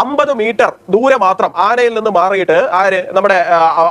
അമ്പത് മീറ്റർ ദൂരെ മാത്രം ആനയിൽ നിന്ന് മാറിയിട്ട് ആര് നമ്മുടെ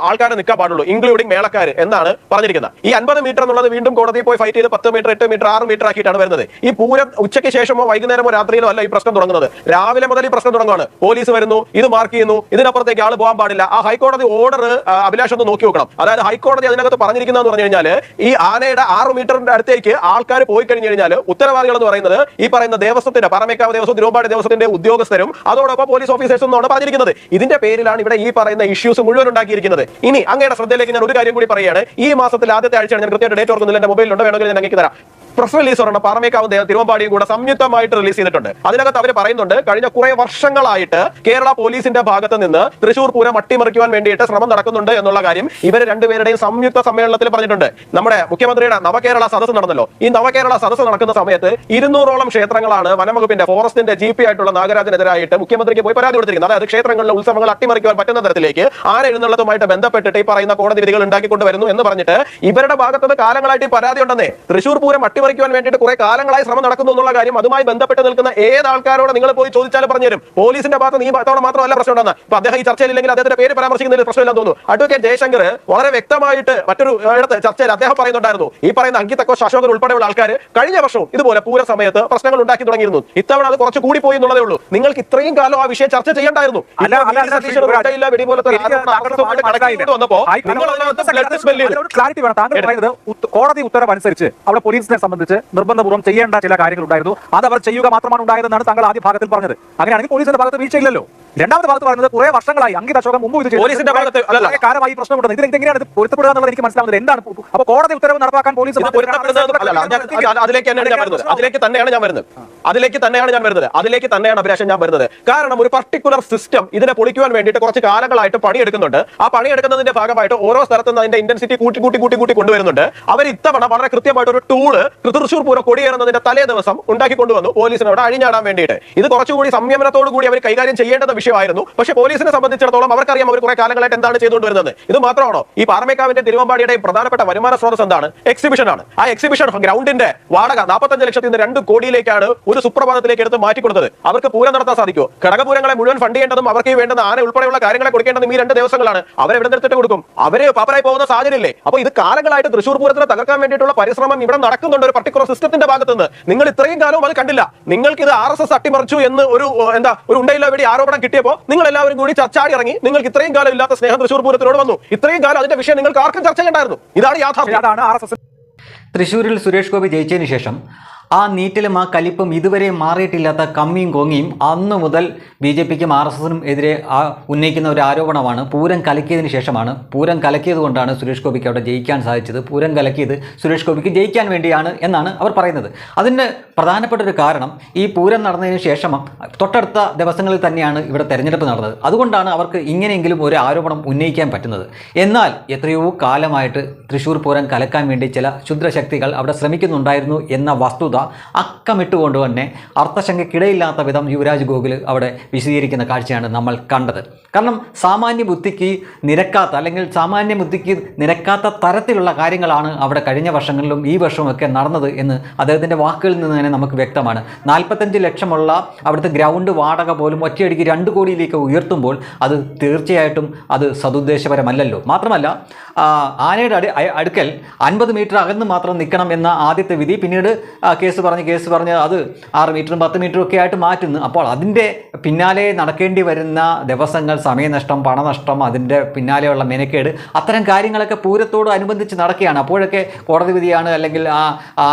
ആൾക്കാരെ നിൽക്കാൻ പാടുള്ളൂ ഇൻക്ലൂഡിംഗ് മേളക്കാര് എന്നാണ് പറഞ്ഞിരിക്കുന്നത്. ഈ അൻപത് മീറ്റർ എന്നുള്ളത് വീണ്ടും കോടതിയിൽ പോയി ഫൈറ്റ് ചെയ്ത് പത്ത് മീറ്റർ എട്ട് മീറ്റർ ആറ് മീറ്റർ ആക്കിയിട്ടാണ് വരുന്നത്. ഈ പൂരം ഉച്ചയ്ക്ക് ശേഷമോ വൈകുന്നേരമോ രാത്രിയിലോ അല്ല ഈ പ്രശ്നം തുടങ്ങുന്നത്. രാവിലെ മുതൽ ഈ പ്രശ്നം തുടങ്ങുകയാണ് പോലീസ് വരുന്നു ഇത് മാർക്ക് ചെയ്യുന്നു ഇതിനപ്പുറത്തേക്ക് ആൾ പോകാൻ പാടില്ല. ആ ഹൈക്കോടതി ഓർഡർ അഭിലാഷം ഒന്ന് നോക്കി വെക്കണം. അതായത് ഹൈക്കോടതി അതിനകത്ത് പറഞ്ഞിരിക്കുന്നതെന്ന് പറഞ്ഞു കഴിഞ്ഞാൽ ഈ ആനയുടെ ആറ് മീറ്ററിന്റെ അടുത്തേക്ക് ആൾക്കാർ പോയി കഴിഞ്ഞു കഴിഞ്ഞാൽ ഉത്തരവാദികൾ എന്ന് പറയുന്നത് ഈ പറയുന്ന ദേവസ്വത്തിന്റെ പറമേക്കാവ് ദേവസ്വം തിരുവമ്പാടി ദേവസ്വത്തിന്റെ ഉദ്യോഗസ്ഥരും അതോടൊപ്പം പോലീസ് ഓഫീസേഴ്സ് എന്നാണ് പറഞ്ഞിരിക്കുന്നത്. ഇതിന്റെ പേരിലാണ് ഇവിടെ ഈ പറയുന്ന ഇഷ്യൂസ് മുഴുവൻ ഉണ്ടാക്കിയിരിക്കുന്നത്. ഇനി അങ്ങയുടെ ശ്രദ്ധയിലേക്ക് ഞാൻ ഒരു കാര്യം കൂടി പറയുകയാണ്. ഈ മാസത്തിൽ ആദ്യത്തെ ആഴ്ചയാണ് ഞാൻ കൃത്യമായിട്ട് ഡേറ്റ് ഓർക്കുന്നില്ല. എന്റെ മൊബൈലിലുണ്ട് വേണമെങ്കിൽ ഞാൻ അങ്ങനെ തരാം. പ്രസ് റിലീസ് ഒരെണ്ണം പാറമേക്കാവും തിരുവമ്പാടിയും കൂടെ സംയുക്തമായിട്ട് റിലീസ് ചെയ്തിട്ടുണ്ട്. അതിനകത്ത് അവർ പറയുന്നുണ്ട് കഴിഞ്ഞ കുറെ വർഷങ്ങളായിട്ട് കേരള പോലീസിന്റെ ഭാഗത്ത് നിന്ന് തൃശൂർ പൂരം അട്ടിമറിക്കുവാൻ വേണ്ടിയിട്ട് ശ്രമം നടക്കുന്നുണ്ട് എന്നുള്ള കാര്യം ഇവർ രണ്ടുപേരുടെയും സംയുക്ത സമ്മേളനത്തിൽ പറഞ്ഞിട്ടുണ്ട്. നമ്മുടെ മുഖ്യമന്ത്രിയുടെ നവകേരള സദസ് നടന്നല്ലോ. ഈ നവകേരള സദസ് നടക്കുന്ന സമയത്ത് ഇരുന്നൂറോളം ക്ഷേത്രങ്ങളാണ് വനംവകുപ്പിന്റെ ഫോറസ്റ്റിന്റെ ജി ആയിട്ടുള്ള നാഗരാജനെതിരായിട്ട് മുഖ്യമന്ത്രിക്ക് പോയി പരാതി കൊടുത്തിരിക്കുന്നത്. അതായത് ക്ഷേത്രങ്ങളിലെ ഉത്സവങ്ങൾ അട്ടിമറിക്കുവാൻ പറ്റുന്ന തരത്തിലേക്ക് ആരെഴുന്നള്ളതുമായിട്ട് ബന്ധപ്പെട്ടിട്ട് ഈ പറയുന്ന കോടതി വിധികൾ ഉണ്ടാക്കിക്കൊണ്ട് വരുന്നു എന്ന് പറഞ്ഞിട്ട് ഇവരുടെ ഭാഗത്തുനിന്ന് കാലങ്ങളായിട്ട് ഈ പരാതി ഉണ്ടെന്നേ. തൃശൂർ പൂരം അട്ടിമറിക്കുവാൻ വേണ്ടിയിട്ട് കുറെ കാലങ്ങളായി ശ്രമം നടക്കുന്നു എന്നുള്ള കാര്യം അതുമായി ബന്ധപ്പെട്ട് നിൽക്കുന്ന ഏത് ആൾക്കാരോട് നിങ്ങൾ പോയി ചോദിച്ചാലും പറഞ്ഞുതരും പോലീസിന്റെ ഭാഗത്ത് നീ തവണ മാത്രമല്ല പ്രശ്നം ഉണ്ടെന്ന് ഇപ്പൊ അദ്ദേഹം ഈ ചർച്ചയിലില്ലെങ്കിൽ അദ്ദേഹത്തിന്റെ പേര് പരാമർശിക്കുന്നതിൽ പ്രശ്നമില്ലെന്ന് തോന്നുന്നു അഡ്വക്കേറ്റ് ജയശങ്കർ വളരെ വ്യക്തമായിട്ട് മറ്റൊരു ഇടത്ത് ചർച്ചയിൽ അദ്ദേഹം പറയുന്നുണ്ടായിരുന്നു ഈ പറയുന്ന അങ്കിത്തക്കോ അശോകൻ ഉൾപ്പെടെയുള്ള ആൾക്കാർ കഴിഞ്ഞ വർഷവും ഇതുപോലെ പൂര സമയത്ത് പ്രശ്നങ്ങൾ ഉണ്ടാക്കി തുടങ്ങിയിരുന്നു ഇത്തവണ അത് കുറച്ച് കൂടി പോയി എന്നുള്ളതേ ഉള്ളൂ നിങ്ങൾക്ക് ഇത്രയും കാലം ആ വിഷയം ചർച്ച ചെയ്യേണ്ടായിരുന്നു വന്നപ്പോ ക്ലാരിറ്റി വേണം താങ്കൾ പറയുന്നത് കോടതി ഉത്തരവ് അനുസരിച്ച് അവിടെ പോലീസിനെ സംബന്ധിച്ച് നിർബന്ധപൂർവം ചെയ്യേണ്ട ചില കാര്യങ്ങൾ ഉണ്ടായിരുന്നു അത് അവർ ചെയ്യുക മാത്രമാണ് ഉണ്ടായതെന്നാണ് താങ്കൾ ആദ്യ ഭാഗത്തിൽ പറഞ്ഞത്. അങ്ങനെയാണെങ്കിൽ പോലീസിന്റെ ഭാഗത്ത് വീഴ്ചയില്ലല്ലോ. രണ്ടാമത്തെ ഭാഗത്ത് പറയുന്നത് കുറെ വർഷങ്ങളായി അങ്കിത് അശോകം മുമ്പ് ഇത്. പോലീസിന്റെ ഭാഗത്ത് ഈ പ്രശ്നമുണ്ടെന്ന് ഇതിൽ എങ്ങനെയാണ് ഇത് പൊരുത്തപ്പെടുക എന്നുള്ളത് എനിക്ക് മനസ്സിലാവുന്നത് എന്താണ് അപ്പൊ കോടതി ഉത്തരവ് നടപ്പാക്കാൻ പോലീസ് അതിലേക്ക് തന്നെയാണ് ഞാൻ വരുന്നത്. അതിലേക്ക് തന്നെയാണ് ഞാൻ വരുന്നത്. അതിലേക്ക് തന്നെയാണ് ഞാൻ വരുന്നത്. അതിലേക്ക് തന്നെയാണ് അഭിലാഷം ഞാൻ വരുന്നത്. കാരണം ഒരു പർട്ടിക്കുലർ സിസ്റ്റം ഇതിനെ പൊളിക്കുവാൻ വേണ്ടിയിട്ട് കുറച്ച് കാലങ്ങളായിട്ട് പണിയെടുക്കുന്നുണ്ട്. ആ പണിയെടുക്കുന്നതിന്റെ ഭാഗമായിട്ട് ഓരോ സ്ഥലത്തും അതിന്റെ ഇന്റൻസിറ്റി കൂട്ടി കൂട്ടി കൂട്ടി കൂട്ടി കൊണ്ടുവരുന്നുണ്ട്. അവർ ഇത്തവണ വളരെ കൃത്യമായിട്ട് ഒരു ടൂൾ തൃശൂർ പൂരം കൊടിയേറുന്നതിന്റെ തലേ ദിവസം ഉണ്ടാക്കി കൊണ്ടുവന്നു പോലീസിന് അവിടെ അഴിഞ്ഞാടാൻ വേണ്ടിയിട്ട്. ഇത് കുറച്ചുകൂടി സംയമനത്തോടു കൂടി അവർ കൈകാര്യം ചെയ്യേണ്ടത് വിഷയമായിരുന്നു. പക്ഷേ പോലീസിനെ സംബന്ധിച്ചിടത്തോളം അവർക്കറിയാം അവർ കുറെ കാലങ്ങളായിട്ട് എന്താണ് ചെയ്തുകൊണ്ടുവരുന്നത് ഇത് മാത്രമാണോ? ഈ പാറമേക്കാവിന്റെ തിരുവമ്പാടിയുടെയും പ്രധാനപ്പെട്ട വരുമാന സ്രോതസ് എന്താണ്? എക്സിബിഷൻ ആണ്. ആ എക്സിബിഷൻ ഗ്രൗണ്ടിന്റെ വാടക നാൽപ്പത്തഞ്ച് ലക്ഷത്തിൽ നിന്ന് രണ്ട് കോടിയിലേക്കാണ് ഒരു സുപ്രഭാതത്തിലേക്ക് എടുത്ത് മാറ്റി കൊടുത്തത് അവർക്ക് പൂരം നടത്താൻ സാധിക്കും ഘടകപൂരങ്ങളെ മുഴുവൻ ഫണ്ട് ചെയ്യേണ്ടതും അവർക്ക് ഈ വേണ്ടുന്ന ആന ഉൾപ്പെടെയുള്ള കാര്യങ്ങളെ കൊടുക്കേണ്ടതും ഈ രണ്ട് ദിവസങ്ങളാണ്. അവരെ എവിടെ നിർത്തിട്ട് കൊടുക്കും. അവരെ പാപ്പരായി പോകുന്ന സാഹചര്യമില്ലേ? അപ്പൊ ഇത് കാലങ്ങളായിട്ട് തൃശ്ശൂർ പൂരത്തിനെ തകർക്കാൻ വേണ്ടിയിട്ടുള്ള പരിശ്രമം ഇവിടെ നടക്കുന്നുണ്ട് ഒരു പർട്ടിക്കുലർ സിസ്റ്റത്തിന്റെ ഭാഗത്ത് നിന്ന് നിങ്ങൾ ഇത്രയും കാലവും അത് കണ്ടില്ല. നിങ്ങൾക്ക് ഇത് ആർ എസ് എസ് അട്ടിമറിച്ചു എന്ന് ഒരു എന്താ ഒരു ഉണ്ടയില്ല വേണ്ടി ആരോപണം കിട്ടിയപ്പോൾ നിങ്ങൾ എല്ലാവരും കൂടി ചർച്ചാടി ഇറങ്ങി നിങ്ങൾക്ക് ഇത്രയും കാലം ഇല്ലാത്ത സ്നേഹം തൃശ്ശൂർ പൂരത്തിനോട് വന്നു. ഇത്രയും കാലം അതിന്റെ വിഷയം നിങ്ങൾക്ക് ആർക്കും ചർച്ച ചെയ്യണ്ടായിരുന്നു. ഇതാണ് യാഥാർത്ഥ്യം. തൃശ്ശൂരിൽ സുരേഷ് ഗോപി ജയിച്ചതിന് ശേഷം ആ നീറ്റിലും ആ കലിപ്പും ഇതുവരെ മാറിയിട്ടില്ലാത്ത കമ്മിയും കോങ്ങിയും അന്നു മുതൽ ബി ജെ പിക്കും ആർ എസ് എസിനും എതിരെ ആ ഉന്നയിക്കുന്ന ഒരു ആരോപണമാണ് പൂരം കലക്കിയതിന് ശേഷമാണ്. പൂരം കലക്കിയത് കൊണ്ടാണ് സുരേഷ് ഗോപിക്ക് അവിടെ ജയിക്കാൻ സാധിച്ചത്. പൂരം കലക്കിയത് സുരേഷ് ഗോപിക്ക് ജയിക്കാൻ വേണ്ടിയാണ് എന്നാണ് അവർ പറയുന്നത്. അതിന് പ്രധാനപ്പെട്ട ഒരു കാരണം ഈ പൂരം നടന്നതിന് ശേഷം തൊട്ടടുത്ത ദിവസങ്ങളിൽ തന്നെയാണ് ഇവിടെ തെരഞ്ഞെടുപ്പ് നടന്നത്. അതുകൊണ്ടാണ് അവർക്ക് ഇങ്ങനെയെങ്കിലും ഒരു ആരോപണം ഉന്നയിക്കാൻ പറ്റുന്നത്. എന്നാൽ എത്രയോ കാലമായിട്ട് തൃശ്ശൂർ പൂരം കലക്കാൻ വേണ്ടി ചില ക്ഷുദ്രശക്തികൾ അവിടെ ശ്രമിക്കുന്നുണ്ടായിരുന്നു എന്ന വസ്തുത അക്കമിട്ടുകൊണ്ട് തന്നെ അർത്ഥശങ്കയ്ക്കിടയില്ലാത്ത വിധം യുവരാജ് ഗോകുൽ അവിടെ വിശദീകരിക്കുന്ന കാഴ്ചയാണ് നമ്മൾ കണ്ടത്. കാരണം സാമാന്യ ബുദ്ധിക്ക് നിരക്കാത്ത അല്ലെങ്കിൽ സാമാന്യ ബുദ്ധിക്ക് നിരക്കാത്ത തരത്തിലുള്ള കാര്യങ്ങളാണ് അവിടെ കഴിഞ്ഞ വർഷങ്ങളിലും ഈ വർഷവുമൊക്കെ നടന്നത് എന്ന് അദ്ദേഹത്തിന്റെ വാക്കുകളിൽ നിന്ന് തന്നെ നമുക്ക് വ്യക്തമാണ്. നാൽപ്പത്തഞ്ച് ലക്ഷമുള്ള അവിടുത്തെ ഗ്രൗണ്ട് വാടക പോലും ഒറ്റയടിക്ക് രണ്ട് കോടിയിലേക്ക് ഉയർത്തുമ്പോൾ അത് തീർച്ചയായിട്ടും അത് സതുദ്ദേശപരമല്ലല്ലോ. മാത്രമല്ല ആനയുടെ അടു അടുക്കൽ അൻപത് മീറ്റർ അകന്ന് മാത്രം നിൽക്കണം എന്ന ആദ്യത്തെ വിധി പിന്നീട് കേസ് പറഞ്ഞ് കേസ് പറഞ്ഞ് അത് ആറ് മീറ്ററും പത്ത് മീറ്ററും ഒക്കെ ആയിട്ട് മാറ്റുന്നു. അപ്പോൾ അതിന്റെ പിന്നാലെ നടക്കേണ്ടി വരുന്ന ദിവസങ്ങൾ സമയനഷ്ടം പണനഷ്ടം അതിന്റെ പിന്നാലെയുള്ള മെനക്കേട് അത്തരം കാര്യങ്ങളൊക്കെ പൂരത്തോട് അനുബന്ധിച്ച് നടക്കുകയാണ്. അപ്പോഴൊക്കെ കോടതി വിധിയാണ് അല്ലെങ്കിൽ ആ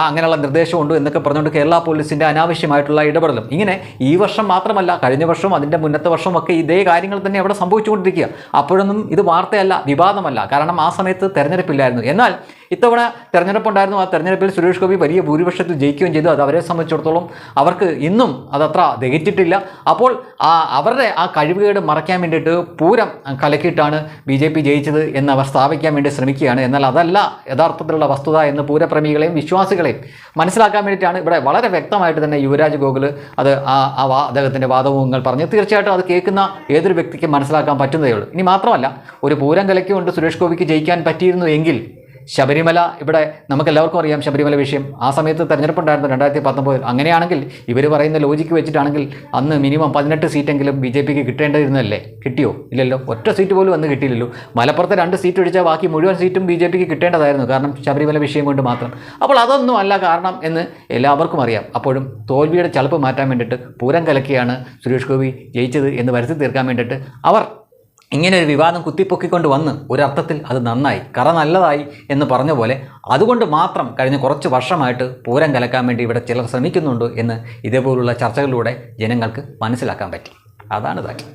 അങ്ങനെയുള്ള നിർദ്ദേശമുണ്ട് എന്നൊക്കെ പറഞ്ഞുകൊണ്ട് കേരള പോലീസിന്റെ അനാവശ്യമായിട്ടുള്ള ഇടപെടലും. ഇങ്ങനെ ഈ വർഷം മാത്രമല്ല കഴിഞ്ഞ വർഷവും അതിന്റെ മുന്നത്തെ വർഷവും ഒക്കെ ഇതേ കാര്യങ്ങൾ തന്നെ അവിടെ സംഭവിച്ചുകൊണ്ടിരിക്കുക. അപ്പോഴൊന്നും ഇത് വാർത്തയല്ല വിവാദമല്ല. കാരണം ആ സമയത്ത് തെരഞ്ഞെടുപ്പില്ലായിരുന്നു. എന്നാൽ ഇത്തവണ തെരഞ്ഞെടുപ്പുണ്ടായിരുന്നു ആ തെരഞ്ഞെടുപ്പിൽ സുരേഷ് ഗോപി വലിയ ഭൂരിപക്ഷത്തിൽ ജയിക്കുകയും ചെയ്തു. അത് അവരെ സംബന്ധിച്ചിടത്തോളം അവർക്ക് ഇന്നും അതത്ര ദഹിച്ചിട്ടില്ല. അപ്പോൾ ആ അവരുടെ ആ കഴിവുകേട് മറയ്ക്കാൻ വേണ്ടിയിട്ട് പൂരം കലക്കിയിട്ടാണ് ബി ജെ പി ജയിച്ചത് എന്ന് അവർ സ്ഥാപിക്കാൻ വേണ്ടി ശ്രമിക്കുകയാണ്. എന്നാൽ അതല്ല യഥാർത്ഥത്തിലുള്ള വസ്തുത എന്ന് പൂരപ്രേമികളെയും വിശ്വാസികളെയും മനസ്സിലാക്കാൻ വേണ്ടിയിട്ടാണ് ഇവിടെ വളരെ വ്യക്തമായിട്ട് തന്നെ യുവരാജ് ഗോകുൽ അത് ആ ആ അദ്ദേഹത്തിന്റെ വാദമുഖങ്ങൾ പറഞ്ഞ്. തീർച്ചയായിട്ടും അത് കേൾക്കുന്ന ഏതൊരു വ്യക്തിക്കും മനസ്സിലാക്കാൻ പറ്റുന്നതേ ഉള്ളൂ. ഇനി മാത്രമല്ല ഒരു പൂരം കലക്കിക്കൊണ്ട് സുരേഷ് ഗോപിക്ക് ജയിക്കാൻ പറ്റിയിരുന്നു എങ്കിൽ ശബരിമല ഇവിടെ നമുക്ക് എല്ലാവർക്കും അറിയാം ശബരിമല വിഷയം. ആ സമയത്ത് തെരഞ്ഞെടുപ്പുണ്ടായിരുന്നു രണ്ടായിരത്തി പത്തൊമ്പതിൽ അങ്ങനെയാണെങ്കിൽ ഇവർ പറയുന്ന ലോജിക്ക് വെച്ചിട്ടാണെങ്കിൽ അന്ന് മിനിമം പതിനെട്ട് സീറ്റെങ്കിലും ബി ജെ പിക്ക് കിട്ടേണ്ടിയിരുന്നല്ലേ? കിട്ടിയോ? ഇല്ലല്ലോ. ഒറ്റ സീറ്റ് പോലും അന്ന് കിട്ടിയില്ലല്ലോ. മലപ്പുറത്തെ രണ്ട് സീറ്റ് ഒഴിച്ചാൽ ബാക്കി മുഴുവൻ സീറ്റും ബി ജെ പിക്ക് കിട്ടേണ്ടതായിരുന്നു. കാരണം ശബരിമല വിഷയം കൊണ്ട് മാത്രം. അപ്പോൾ അതൊന്നും അല്ല കാരണം എന്ന് എല്ലാവർക്കും അറിയാം. അപ്പോഴും തോൽവിയുടെ ചളുപ്പ് മാറ്റാൻ വേണ്ടിയിട്ട് പൂരം കലക്കിയാണ് സുരേഷ് ഗോപി ജയിച്ചത് എന്ന് വരുത്തി തീർക്കാൻ വേണ്ടിയിട്ട് അവർ ഇങ്ങനെ ഒരു വിവാദം കുത്തിപ്പൊക്കിക്കൊണ്ട് വന്ന് ഒരർത്ഥത്തിൽ അത് നന്നായി കറ നല്ലതായി എന്ന് പറഞ്ഞ പോലെ അതുകൊണ്ട് മാത്രം കഴിഞ്ഞ കുറച്ച് വർഷമായിട്ട് പൂരം കലക്കാൻ വേണ്ടി ഇവിടെ ചിലർ ശ്രമിക്കുന്നുണ്ട് എന്ന് ഇതേപോലുള്ള ചർച്ചകളിലൂടെ ജനങ്ങൾക്ക് മനസ്സിലാക്കാൻ പറ്റി. അതാണ് ഇതാക്കി